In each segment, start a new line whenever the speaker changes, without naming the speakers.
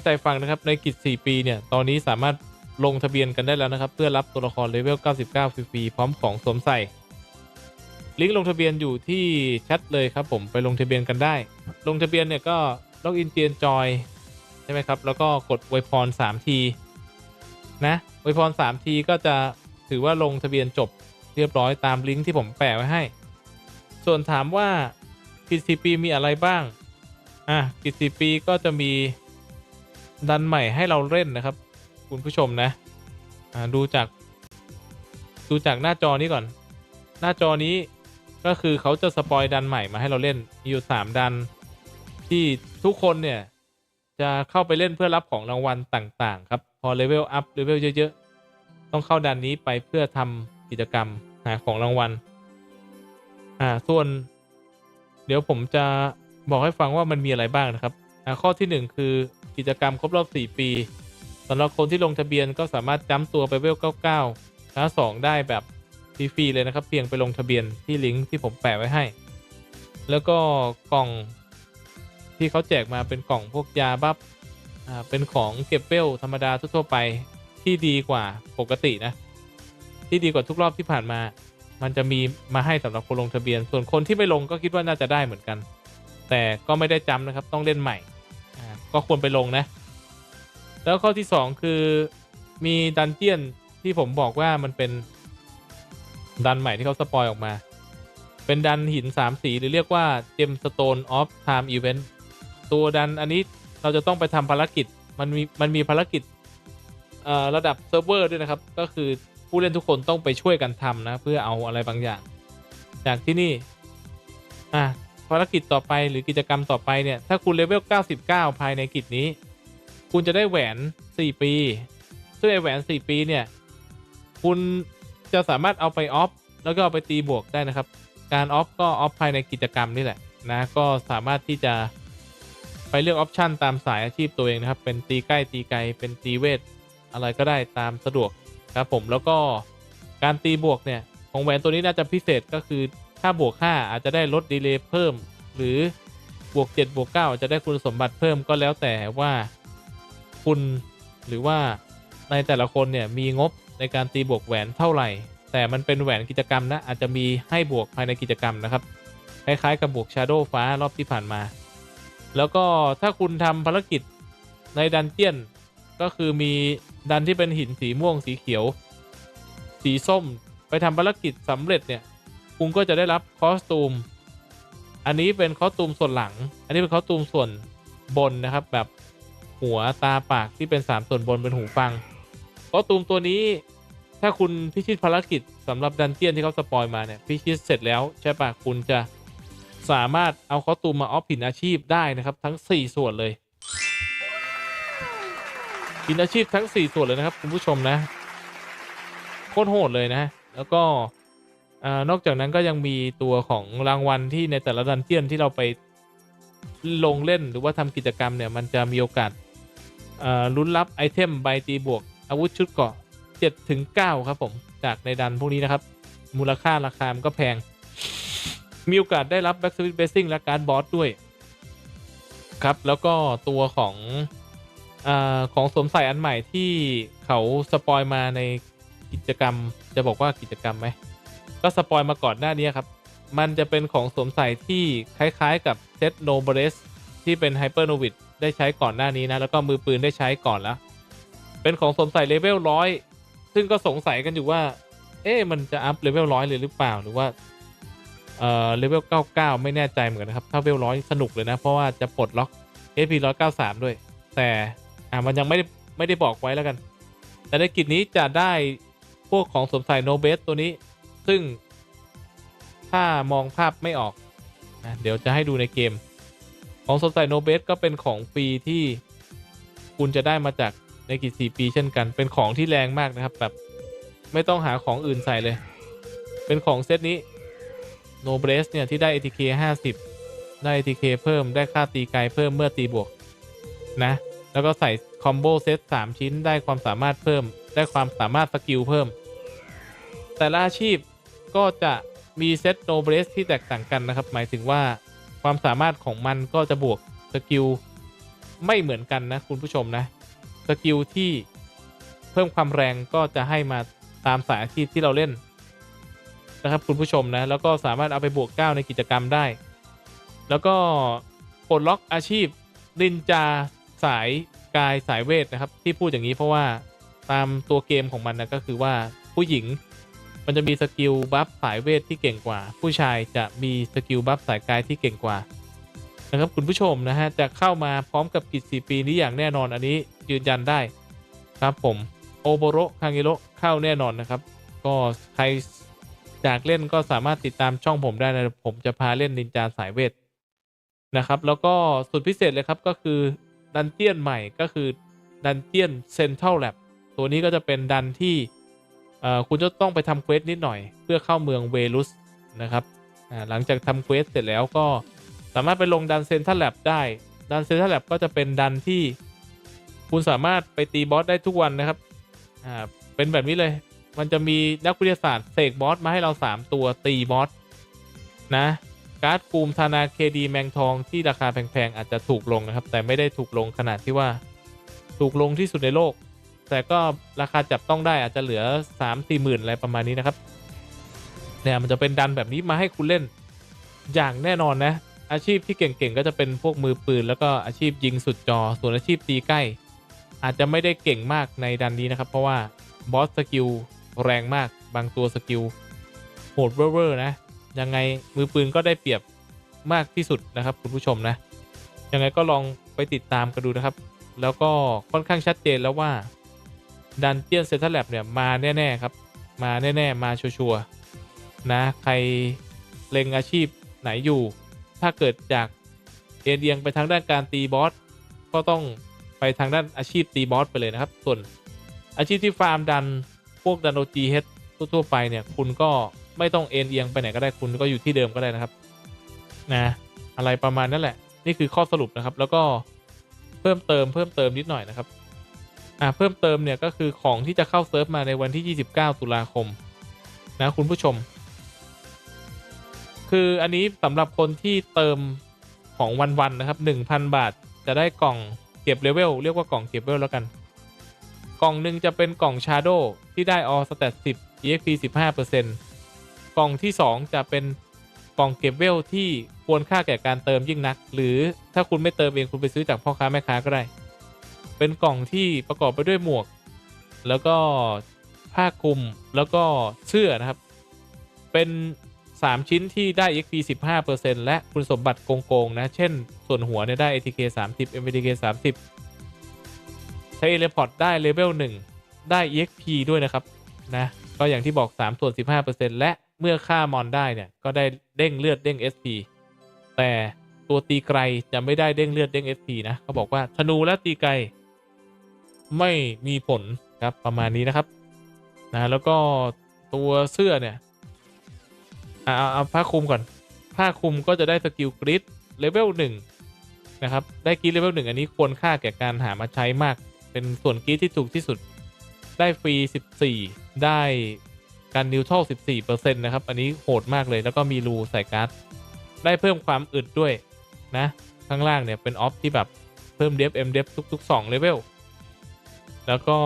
งใจฟังนะครับในกิจ 4 ปีเนี่ย ตอนนี้สามารถลงทะเบียนกันได้แล้วนะครับ เพื่อรับตัวละครเลเวล 99 ฟรีๆพร้อมของสวมใส่ ลิงก์ลงทะเบียนอยู่ที่แชทเลยครับผมไปลงทะเบียนกันได้ ลงทะเบียนเนี่ยก็ล็อกอินเจียนจอยใช่ไหมครับ แล้วก็กดอวยพร 3 ทีนะอวยพร 3 ทีก็จะถือว่าลงทะเบียนจบเรียบร้อยตามลิงก์ที่ผมแปะไว้ให้ ส่วนถามว่ากิจ 4 ปีมีอะไรบ้าง อะกิจ 4 ปีก็จะมี ดันใหม่ให้เราเล่นนะครับ คุณผู้ชมนะอ่าดูจาก ดูจากหน้าจอนี้ก่อน หน้าจอนี้ก็คือเขาจะสปอยดันใหม่มาให้เราเล่นมีอยู่3ดัน ที่ทุกคนเนี่ย จะเข้าไปเล่นเพื่อรับของรางวัลต่าง ๆ ครับ พอเลเวลอัพเลเวลเยอะๆ ต้องเข้าดันนี้ไปเพื่อทำกิจกรรมหาของรางวัลอ่าส่วน เดี๋ยวผมจะบอกให้ฟังว่ามันมีอะไรบ้างนะครับ ข้อที่ 1 คือ กิจกรรมครบรอบ 4 ปีสำหรับคนที่ลงทะเบียนก็สามารถจ้ำตัวไปเวล 99คลาส2ได้แบบฟรีๆเลยนะครับ เพียงไปลงทะเบียนที่ลิงก์ที่ผมแปะไว้ให้ แล้วก็กล่องที่เขาแจกมาเป็นกล่องพวกยาบัฟเป็นของเก็บเวลธรรมดาทั่วไปที่ดีกว่าปกตินะ ที่ดีกว่าทุกรอบที่ผ่านมา มันจะมีมาให้สำหรับคนลงทะเบียน ส่วนคนที่ไม่ลงก็คิดว่าน่าจะได้เหมือนกัน แต่ก็ไม่ได้จำนะครับต้องเล่นใหม่ ก็ควรไปลงนะ แล้วข้อที่2คือมีดันเจียนที่ผมบอกว่ามันเป็นดันใหม่ที่เขาสปอยออกมา เป็นดันหิน3สีหรือเรียกว่า Gemstone of Time Event ตัวดันอันนี้เราจะต้องไปทำภารกิจมันมีมันมีภารกิจระดับเซิร์ฟเวอร์ด้วยนะครับ ก็คือผู้เล่นทุกคนต้องไปช่วยกันทำนะ เพื่อเอาอะไรบางอย่าง จากที่นี่ อะ ภารกิจต่อไปหรือกิจกรรมต่อไปเนี่ย ถ้าคุณเลเวล 99 ภายในกิจนี้ คุณจะได้แหวน 4 ปี ซึ่งไอแหวน 4 ปีเนี่ย คุณจะสามารถเอาไปออฟแล้วก็เอาไปตีบวกได้นะครับ การออฟก็ออฟภายในกิจกรรมนี่แหละนะ ก็สามารถที่จะไปเลือกออปชันตามสายอาชีพตัวเองนะครับ เป็นตีใกล้ตีไกล เป็นตีเวทอะไรก็ได้ตามสะดวกครับผม แล้วก็การตีบวกเนี่ยของแหวนตัวนี้น่าจะพิเศษก็คือ ถ้าบวก 5 อาจจะได้ลดดีเลย์เพิ่ม หรือบวก 7 บวก9อาจจะได้คุณสมบัติเพิ่มก็แล้วแต่ว่าคุณหรือว่าในแต่ละคนเนี่ยมีงบในการตีบวกแหวนเท่าไหร่ แต่มันเป็นแหวนกิจกรรมนะอาจจะมีให้บวกภายในกิจกรรมนะครับคล้ายๆกับบวก Shadow ฟ้ารอบที่ผ่านมา แล้วก็ถ้าคุณทำภารกิจในดันเจียนก็คือมีดันที่เป็นหินสีม่วงสีเขียว สีส้มไปทำภารกิจสำเร็จเนี่ย คุณก็จะได้รับคอสตูม อันนี้เป็นคอสตูมส่วนหลัง อันนี้เป็นคอสตูมส่วนบนนะครับ แบบหัวตาปากที่เป็น 3 ส่วนบนเป็นหูฟังคอสตูมตัวนี้ถ้าคุณพิชิตภารกิจสำหรับดันเจียนที่เขาสปอยมาเนี่ยพิชิตเสร็จแล้วใช่ปะคุณจะสามารถเอาคอสตูมมาออฟหินอาชีพได้นะครับ ทั้ง 4 ส่วนเลยหินอาชีพทั้ง 4 ส่วนเลยนะครับ คุณผู้ชมนะโคตรโหดเลยนะ แล้วก็ อนอกจากนั้นก็ยังมีตัวของรางวัลที่ในแต่ละดันเจียนที่เราไปลงเล่นหรือว่าทำกิจกรรมเนี่ยมันจะมีโอกาสลุ้นรับไอเทมใบตีบวก อาวุธชุดเกาะ7ถึง9ครับผมจากในดันพวกนี้นะครับ มูลค่าราคามันก็แพง มีโอกาสได้รับ Back Switch Blessing และการบอสด้วย ครับแล้วก็ตัวของอของสวมใส่อันใหม่ที่เขาสปอยมาในกิจกรรมจะบอกว่ากิจกรรมไหม ก็สปอยมาก่อนหน้านี้ครับ มันจะเป็นของสวมใส่ที่คล้ายๆกับเซตโนเบรสที่เป็นไฮเปอร์โนวิดได้ใช้ก่อนหน้านี้นะ แล้วก็มือปืนได้ใช้ก่อนแล้ว เป็นของสวมใส่เลเวลร้อยซึ่งก็สงสัยกันอยู่ว่า เอ๊ะมันจะอัพเลเวลร้อยเลยหรือเปล่าหรือว่าเอ่อเลเวล99 ไม่แน่ใจเหมือนกันนะครับ ถ้าเลเวลร้อยสนุกเลยนะ เพราะว่าจะปลดล็อก AP 193 ด้วย แต่อ่ามันยังไม่ได้ไม่ได้บอกไว้แล้วกัน แต่ในกิจนี้จะได้พวกของสวมใส่โนเบสตัวนี้ ซึ่ง ถ้ามองภาพไม่ออกนะเดี๋ยวจะให้ดูในเกม ของสวมใส่โนเบสก็เป็นของฟรีที่คุณจะได้มาจากในกิจ4ปีเช่นกัน เป็นของที่แรงมากนะครับ แบบไม่ต้องหาของอื่นใส่เลย เป็นของเซตนี้โนเบสเนี่ย ที่ได้ ATK 50 ได้ ATK เพิ่มได้ค่าตีไกลเพิ่มเมื่อตีบวก นะ แล้วก็ใส่คอมโบเซต3ชิ้นได้ความสามารถเพิ่ม ได้ความสามารถสกิลเพิ่ม แต่ละอาชีพ ก็จะมีเซตโนเบสที่แตกต่างกันนะครับ หมายถึงว่าความสามารถของมันก็จะบวกสกิลไม่เหมือนกันนะ คุณผู้ชมนะสกิลที่เพิ่มความแรงก็จะให้มาตามสายอาชีพที่เราเล่นนะครับคุณผู้ชมนะ แล้วก็สามารถเอาไปบวกก้าในกิจกรรมได้ แล้วก็ปลดล็อกอาชีพนินจาสายกายสายเวทนะครับ ที่พูดอย่างนี้เพราะว่าตามตัวเกมของมันนะก็คือว่าผู้หญิง มันจะมีสกิลบัฟสายเวทที่เก่งกว่า ผู้ชายจะมีสกิลบัฟสายกายที่เก่งกว่านะครับคุณผู้ชมนะฮะจะเข้ามาพร้อมกับกิจ4ปีนี้อย่างแน่นอนอันนี้ยืนยันได้ครับผมโอโบโรคาง i โรเข้าแน่นอนนะครับ ก็ใครอยากเล่นก็สามารถติดตามช่องผมได้นะผมจะพาเล่นนินจาสายเวทนะครับ แล้วก็สุดพิเศษเลยครับก็คือดันเจียนใหม่ก็คือดันเจียนเซนทรัลแลบตัวนี้ก็จะเป็นดันที่ คุณจะต้องไปทำเควสนิดหน่อย เพื่อเข้าเมืองเวลุสนะครับหลังจากทำเควสเสร็จแล้วก็สามารถไปลงดันเซนทัลแลบได้ดันเซนทัลแลบก็จะเป็นดันที่คุณสามารถไปตีบอสได้ทุกวันนะครับอ่าเป็นแบบนี้เลย มันจะมีนักวิทยาศาสตร์เสกบอสมาให้เรา 3 ตัวตีบอสนะการ์ดปูมธานาเคดีแมงทองที่ราคาแพงๆ อาจจะถูกลงนะครับ แต่ไม่ได้ถูกลงขนาดที่ว่าถูกลงที่สุดในโลก แต่ก็ราคาจับต้องได้อาจจะเหลือ 3 4หมื่นอะไรประมาณนี้นะครับ เนี่ยมันจะเป็นดันแบบนี้มาให้คุณเล่นอย่างแน่นอนนะ อาชีพที่เก่งๆก็จะเป็นพวกมือปืน แล้วก็อาชีพยิงสุดจอ ส่วนอาชีพตีใกล้ อาจจะไม่ได้เก่งมากในดันนี้นะครับ เพราะว่าบอสสกิลแรงมากบางตัวสกิลโหดเวอร์ๆนะ ยังไงมือปืนก็ได้เปรียบมากที่สุดนะครับ คุณผู้ชมนะ ยังไงก็ลองไปติดตามกันดูนะครับ แล้วก็ค่อนข้างชัดเจนแล้วว่า ดันเจียนเซนทรัลแลบเนี่ยมาแน่ ๆ ครับ มาแน่ ๆ มาชัวร์ๆนะ ใครเล็งอาชีพไหนอยู่ ถ้าเกิดจากเอียงเอียงไปทางด้านการตีบอส ก็ต้องไปทางด้านอาชีพตีบอสไปเลยนะครับ ส่วนอาชีพที่ฟาร์มดันพวกดันโอจีเฮดทั่วๆไปเนี่ย คุณก็ไม่ต้องเอ็นเอียงไปไหนก็ได้คุณก็อยู่ที่เดิมก็ได้นะครับ นะ อะไรประมาณนั้นแหละ นี่คือข้อสรุปนะครับ แล้วก็เพิ่มเติมเพิ่มเติมนิดหน่อยนะครับ อ่าเพิ่มเติมเนี่ยก็คือของที่จะเข้าเซิร์ฟมาในวันที่ 29 ตุลาคม นะคุณผู้ชม คืออันนี้สำหรับคนที่เติมของวันๆนะครับ 1,000 บาทจะได้กล่องเก็บเลเวลเรียกว่ากล่องเก็บเลเวลแล้วกัน กล่องหนึ่งจะเป็นกล่อง Shadow ที่ได้ All Stat 10 EXP 15%กล่องที่ 2 จะเป็นกล่องเก็บเวลที่ควรค่าแก่การเติมยิ่งนัก หรือถ้าคุณไม่เติมเองคุณไปซื้อจากพ่อค้าแม่ค้าก็ได้ เป็นกล่องที่ประกอบไปด้วยหมวก แล้วก็ผ้าคลุมแล้วก็เสื้อนะครับ เป็น 3 ชิ้นที่ได้ EXP 15%และคุณสมบัติโกง ๆ นะ เช่น ส่วนหัวเนี่ยได้ ATK 30 MVDK 30 ใช้เ e เลพอร์ตได้เลเวล1ได้ EXP ด้วยนะครับนะก็อย่างที่บอก 3 ส่วน 15%และเมื่อฆ่ามอนได้เนี่ย ก็ได้เด้งเลือดเด้ง SP แต่ตัวตีไกลจะไม่ได้เด้งเลือดเด้ง SP นะเขาบอกว่าธนูและตีไกล ไม่มีผลครับประมาณนี้นะครับนะแล้วก็ตัวเสื้อเนี่ยเอาเอาผ้าคลุมก่อน ผ้าคลุมก็จะได้สกิลกริดเลเวลหนึ่งนะครับ ได้กรีดเลเวลหนึ่งอันนี้ควรค่าแก่การหามาใช้มาก เป็นส่วนกรีดที่ถูกที่สุด ได้ฟรี 14 ได้การนิวทรัล14%นะครับ อันนี้โหดมากเลย แล้วก็มีรูใส่การ์ด ได้เพิ่มความอึดด้วยนะ ข้างล่างเนี่ยเป็นออฟที่แบบเพิ่มเดฟเอ็มเดฟทุกๆ2เลเวล แล้วก็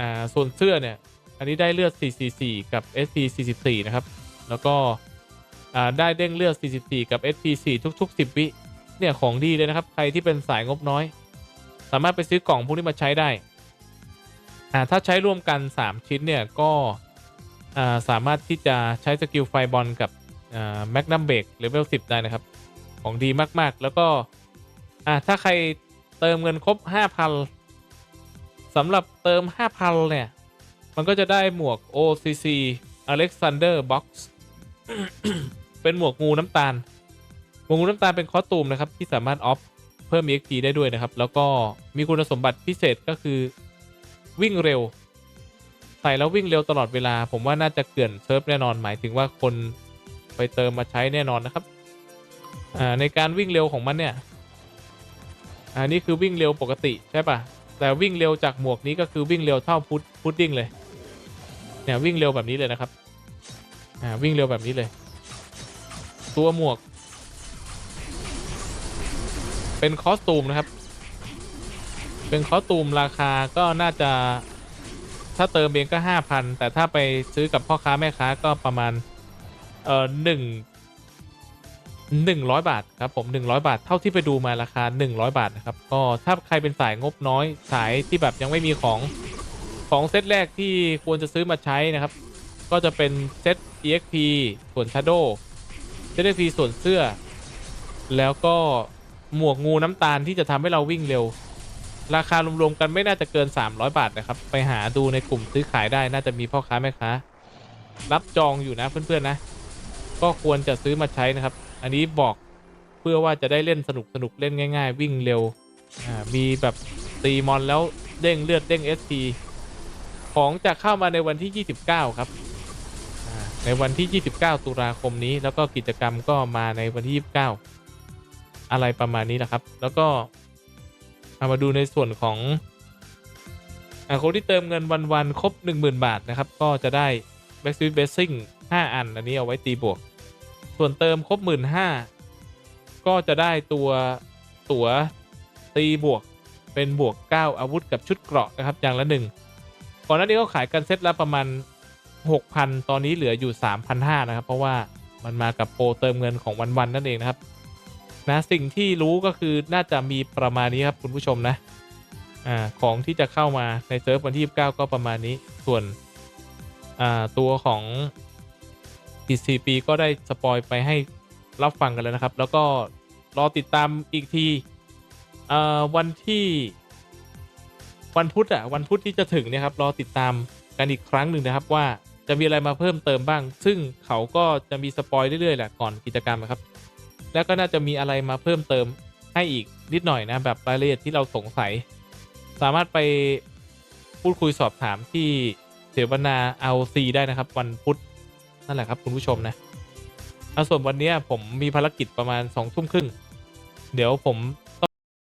อ่าส่วนเสื้อเนี่ย อันนี้ได้เลือด 444 กับ SP 44นะครับ แล้วก็อ่าได้เด้งเลือด 44 กับ SP4 ทุก ๆ 10 วิเนี่ยของดีเลยนะครับ ใครที่เป็นสายงบน้อย สามารถไปซื้อกล่องพวกนี้มาใช้ได้อ่าถ้าใช้ร่วมกัน 3 ชิ้นเนี่ยก็อ่าสามารถที่จะใช้สกิลไฟบอลกับอ่าแมกนัมเบรกเลเวล10 ได้นะครับ ของดีมากๆ แล้วก็อ่าถ้าใครเติมเงินครบ 5,000 สำหรับเติม 5,000 เนี่ย มันก็จะได้หมวก OCC Alexander Box เป็นหมวกงูน้ำตาล หมวกงูน้ำตาลเป็นคอสตูมนะครับ ที่สามารถออฟเพิ่ม EXP ได้ด้วยนะครับ แล้วก็มีคุณสมบัติพิเศษก็คือวิ่งเร็ว ใส่แล้ววิ่งเร็วตลอดเวลา ผมว่าน่าจะเกลื่อนเซิร์ฟแน่นอน หมายถึงว่าคนไปเติมมาใช้แน่นอนนะครับในการวิ่งเร็วของมันเนี่ย อันนี้คือวิ่งเร็วปกติใช่ปะ แต่วิ่งเร็วจากหมวกนี้ก็คือวิ่งเร็วเท่าพุดพุดดิ้งเลยเนี่ยวิ่งเร็วแบบนี้เลยนะครับอ่าวิ่งเร็วแบบนี้เลย ตัวหมวก เป็นคอสตูมนะครับ เป็นคอสตูมราคาก็น่าจะถ้าเติมเองก็ห้าพันแต่ถ้าไปซื้อกับพ่อค้าแม่ค้าก็ประมาณเอ่อหนึ่ง หนึ่งร้อยบาทครับผมหนึ่งร้อยบาท เท่าที่ไปดูมาราคาหนึ่งร้อยบาทนะครับก็ถ้าใครเป็นสายงบน้อยสายที่แบบยังไม่มีของของเซตแรกที่ควรจะซื้อมาใช้นะครับ ก็จะเป็นเซต EXP ส่วน Shadow เซต EXP ส่วนเสื้อ แล้วก็หมวกงูน้ำตาลที่จะทำให้เราวิ่งเร็ว ราคารวมๆกันไม่น่าจะเกิน 300 บาทนะครับ ไปหาดูในกลุ่มซื้อขายได้น่าจะมีพ่อค้าแม่ค้า รับจองอยู่นะเพื่อนๆนะ ก็ควรจะซื้อมาใช้นะครับ อันนี้บอกเพื่อว่าจะได้เล่นสนุกสนุกเล่นง่าย ๆ วิ่งเร็วมีแบบตีมอนแล้วเด้งเลือดเด้ง SP ของจะเข้ามาในวันที่ 29 ครับ ในวันที่ 29 ตุลาคมนี้ แล้วก็กิจกรรมก็มาในวันที่ 29 อะไรประมาณนี้แหละครับ แล้วก็เอามาดูในส่วนของอคนที่เติมเงินวันๆครบ 10,000 บาทนะครับ ก็จะได้ Back Street Blessing 5 อัน อันนี้เอาไว้ตีบวก ส่วนเติมครบ15,000ก็จะได้ตัวตั๋วตีบวกเป็นบวก 9 อาวุธกับชุดเกราะนะครับ อย่างละหนึ่งก่อนหน้านี้เขาขายกันเซ็ตละประมาณ 6,000 ตอนนี้เหลืออยู่ 3,500 นะครับ เพราะว่ามันมากับโปรเติมเงินของวันๆนั่นเองนะครับนะสิ่งที่รู้ก็คือน่าจะมีประมาณนี้ครับคุณผู้ชมนะอ่าของที่จะเข้ามาในเซิร์ฟวันที่ 29 ก็ประมาณนี้ส่วนอ่าตัวของ TCP ก็ได้สปอยไปให้รับฟังกันแล้วนะครับ แล้วก็รอติดตามอีกทีวันที่วันพุธอะวันพุธที่จะถึงเนี่ยครับรอติดตามกันอีกครั้งหนึ่งนะครับว่าจะมีอะไรมาเพิ่มเติมบ้าง ซึ่งเขาก็จะมีสปอยเรื่อยๆแหละก่อนกิจกรรมนะครับ แล้วก็น่าจะมีอะไรมาเพิ่มเติมให้อีกนิดหน่อยนะแบบรายละเอียดที่เราสงสัย สามารถไปพูดคุยสอบถามที่เสวนา ROC ได้นะครับ วันพุธ นั่นแหละครับคุณผู้ชมนะเอาส่วนวันนี้ผมมีภารกิจประมาณสองทุ่มครึ่งเดี๋ยวผม